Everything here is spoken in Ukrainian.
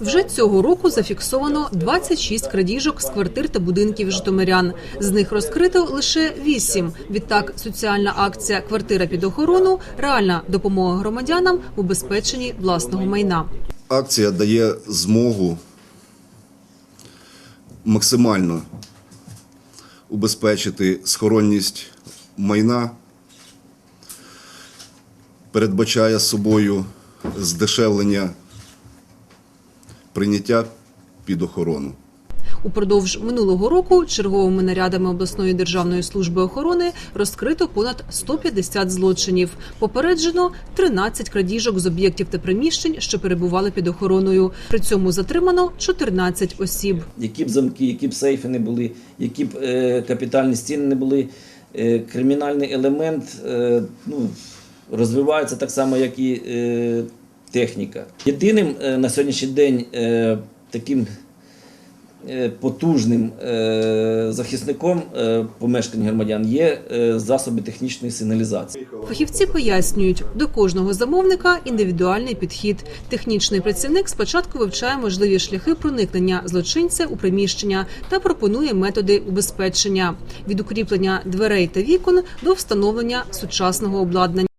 Вже цього року зафіксовано 26 крадіжок з квартир та будинків житомирян. З них розкрито лише 8. Відтак, соціальна акція Квартира під охорону реальна допомога громадянам в убезпеченні власного майна. Акція дає змогу максимально убезпечити схоронність майна, передбачає собою здешевлення прийняття під охорону. Упродовж минулого року черговими нарядами обласної державної служби охорони розкрито понад 150 злочинів. Попереджено 13 крадіжок з об'єктів та приміщень, що перебували під охороною. При цьому затримано 14 осіб. які б замки, які б сейфи не були, які б е, капітальні стіни не були, е, кримінальний елемент е, ну, розвивається так само, як і е, техніка. Єдиним е, на сьогоднішній день е, таким е, потужним захисником помешкань громадян є засоби технічної сигналізації. Фахівці пояснюють, до кожного замовника індивідуальний підхід. Технічний працівник спочатку вивчає можливі шляхи проникнення злочинця у приміщення та пропонує методи убезпечення від укріплення дверей та вікон до встановлення сучасного обладнання.